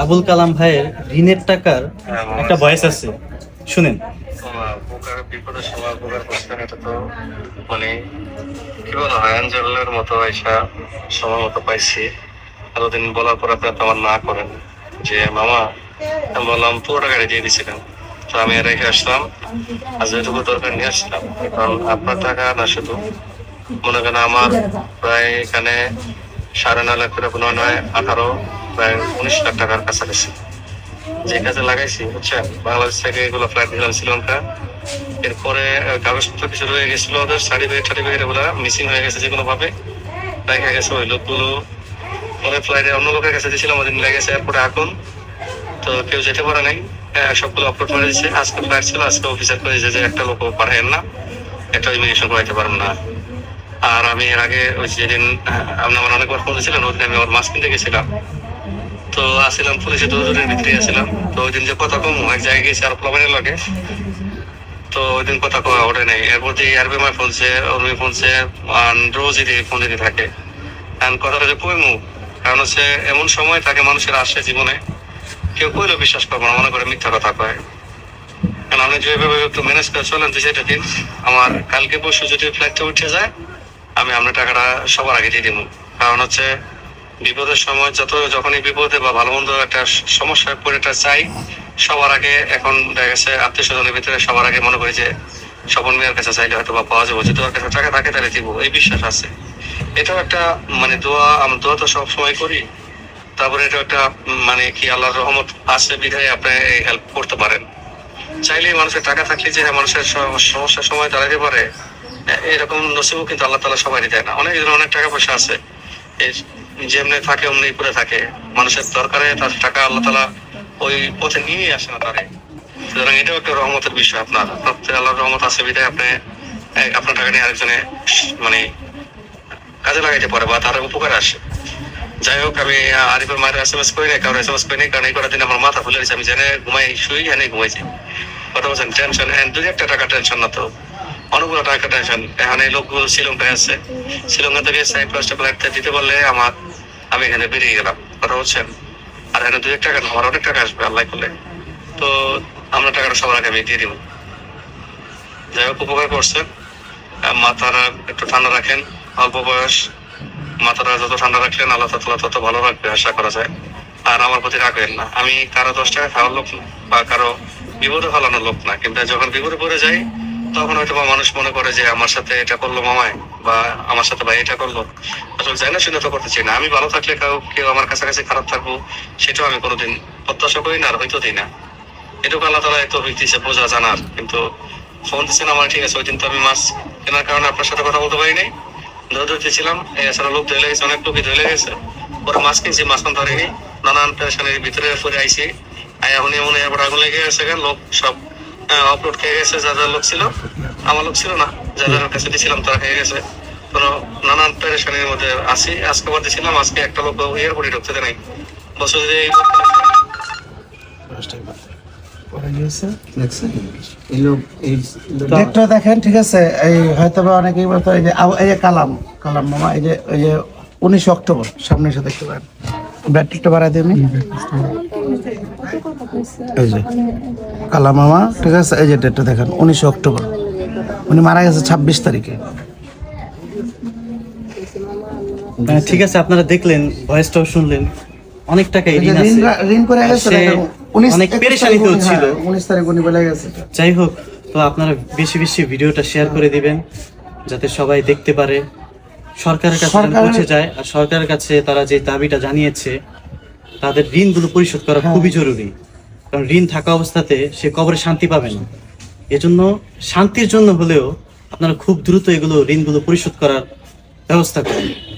আবুল কালাম ভাইয়ের ঋণের টাকার একটা ভয়েস আছে। শুনেন। বিপদের সময় এটা তো মানে কি বলা হয় আঞ্জলের মতো আইসা সময় মতো পাইছি। এতদিন বলার পর আপনি তো আমার না করেন। যে মামা আমি বললাম দিয়ে দিছিলাম। তো আমি রেখে আসলাম আর যেটুকু দরকার নিয়ে আসলাম। কারণ আপনার টাকা না শুধু মনে করেন আমার প্রায় এখানে সাড়ে নয় লাখ করে নয় নয় আঠারো প্রায় উনিশ লাখ টাকার কাছাকাছি। যে কাজে লাগাইছি বুঝছেন? বাংলাদেশ থেকে এগুলো ফ্লাইট দিলাম শ্রীলঙ্কা। এরপরে কাগজপত্র কিছু রয়ে গেছিল ওদের সার্টিফিকেট সার্টিফিকেট এগুলো মিসিং হয়ে গেছে যে কোনো ভাবে দেখা গেছে ওই লোকগুলো পরে ফ্লাইটে অন্য লোকের কাছে দিয়েছিলাম ওদিন লেগে গেছে এয়ারপোর্টে আগুন। তো কেউ যেতে পারে নাই। আহ, সবগুলো আপলোড করে দিচ্ছে আজকে ফ্লাইট ছিল আজকে অফিসার করে যে একটা লোক পাঠায়েন না। একটা ইমিগ্রেশন করাইতে পারেন না। আর আমি এর আগে ওই যেদিন আপনি আমার অনেকবার ফোন দিয়েছিলেন ওই দিন আমি আমার মাছ কিনতে গেছিলাম। তো আসছিলাম পুলিশে দৌড়ের ভিতরে আসছিলাম তো ওই দিন যে কথা কম, এক জায়গায় গেছি, আর প্লাবেনের লাগে। তো ওই দিন কথা কওয়া ওঠে নাই। এরপর দিয়ে আরবি মাই ফোনছে উর্মি ফোনছে রোজই দিয়ে ফোন দিতে থাকে। কারণ কথাটা যে কইমু কারণ হচ্ছে এমন সময় থাকে মানুষের আসে জীবনে। কেউ কইলেও বিশ্বাস করব না, মনে করে মিথ্যা কথা কয়। কারণ আপনি যেভাবে একটু ম্যানেজ করে চলেন দুই চারটা দিন, আমার কালকে পরশু যদি ফ্লাইটটা উঠে যায়, আমি আপনার টাকাটা সবার আগে দিয়ে দিব কারণ হচ্ছে বিপদের সময় যত যখনই বিপদে বা ভালো মন্দ একটা সমস্যায় পড়ে একটা চাই সবার আগে এখন দেখা গেছে আত্মীয় স্বজনের ভিতরে সবার আগে মনে করি যে স্বপন মিয়ার কাছে চাইলে হয়তো বা পাওয়া যাবে যদি ওর কাছে টাকা থাকে তাহলে দিব এই বিশ্বাস আছে। এটাও একটা মানে দোয়া আমরা দোয়া তো সবসময় করি। তারপরে এটা একটা মানে কি আল্লাহর রহমত আছে বিধায় আপনি হেল্প করতে পারেন। চাইলে মানুষের টাকা থাকলে যে হ্যাঁ, মানুষের সমস্যার সময় দাঁড়াতে পারে এরকম নসিবও কিন্তু আল্লাহ তালা সবাই দেয় না। অনেক অনেক টাকা পয়সা আছে। যেমনি থাকে, অমনি করে থাকে। মানুষের দরকারে তার টাকা আল্লাহ তালা ওই পথে নিয়ে আসে না তারে। সুতরাং এটাও একটা রহমতের বিষয় আপনার। আপনার আল্লাহর রহমত আছে, বিধায় আপনি আপনার টাকা নিয়ে আরেকজনে মানে কাজে লাগাইতে পারে বা তার উপকার আসে। যাই হোক, আমি আরিফের মায়ের এস এম এস করি না কারণ এস এম এস করি নাই, কারণ এই কটা দিন আমার মাথা ফুলে গেছে। আমি জেনে ঘুমাই শুই এনে ঘুমাইছি। কথা বলছেন টেনশন দুই একটা টাকা টেনশন না তো। অনেকগুলো টাকা টেনশন এখন লোকগুলো শ্রীলঙ্কায় আছে। শ্রীলঙ্কা থেকে সাইপ্রাসটা ফ্লাইট দিতে পারলে আমার আমি এখানে বেরিয়ে গেলাম। কথা বলছেন? আর এখানে দুই এক টাকা আমার অনেক টাকা আসবে আল্লাহ করলে। তো আমরা টাকাটা সবার আগে আমি দিয়ে দিব। যাই হোক, উপকার করছেন। মাথাটা একটু ঠান্ডা রাখেন। অল্প বয়স। মাথাটা যত ঠান্ডা রাখলেন, আল্লাহ তালা তত ভালো রাখবে, আশা করা যায়। আর আমার প্রতি রাখবেন না। আমি কারও দশ টাকা খাওয়ার লোক বা কারও বিপদে ফেলানোর লোক না। কিন্তু যখন বিপদে পড়ে যাই তখন হয়তো বা মানুষ মনে করে যে আমার সাথে এটা করল মামায়, বা আমার সাথে ভাই এটা করল। আসলে জানি না শুনে তো করতে চাই না। আমি ভালো থাকলে কেউ কেউ আমার কাছাকাছি খারাপ থাকব, সেটাও আমি কোনোদিন প্রত্যাশা করি না আর হয়তো দিই না। এটুকু আল্লাহ তালা এত হইতেছে বোঝা জানার। কিন্তু ফোন দিচ্ছেন আমার, ঠিক আছে, ওই দিন তো আমি মাছ কেনার কারণে আপনার সাথে কথা বলতে পারিনি। ধরে ধরতেছিলাম। এছাড়া লোক ধরে গেছে অনেক লোকই ধরে গেছে পরে মাছ কিনছি, মাছ ধরেনি। নানান পেরেশানির ভিতরে পরে আইসি আয়া এখন এমন আগুন লেগে গেছে লোক সব অপলোড খেয়ে গেছে, যা যা লোক ছিল। আমার লোক ছিল না যাদের কাছে দিয়েছিলাম তারা খেয়ে গেছে। কোনো নানান পেরেশানির মধ্যে আসি আজকে বাদ দিয়েছিলাম আজকে একটা লোক এয়ারপোর্টে ঢুকতে নাই। বছর যদি এই যে যে যে যে উনিশে অক্টোবর সামনে এসে দেখতে পারেন ব্যাটটা বাড়াই দিই আমি এই যে কালাম মামা ঠিক আছে? এই যে ডেটটা দেখেন উনিশে অক্টোবর। উনি মারা গেছে ছাব্বিশ তারিখে। আহ, ঠিক আছে আপনারা দেখলেন ভয়েসটাও শুনলেন। অনেক টাকা ঋণ ঋণ আছে। ঋণ করে গেছে অনেক তারিখ ছিল হ্যাঁ, তারিখ উনি বলে গেছে। যাই হোক তো আপনারা বেশি বেশি ভিডিওটা শেয়ার করে দিবেন যাতে সবাই দেখতে পারে। সরকারের কাছে পৌঁছে যায় আর সরকারের কাছে তারা যে দাবিটা জানিয়েছে তাদের ঋণগুলো পরিশোধ করা হ্যাঁ। খুবই জরুরি। কারণ ঋণ থাকা অবস্থাতে সে কবরে শান্তি পাবে না। এজন্য শান্তির জন্য হলেও আপনারা খুব দ্রুত এগুলো ঋণগুলো পরিশোধ করার ব্যবস্থা করেন।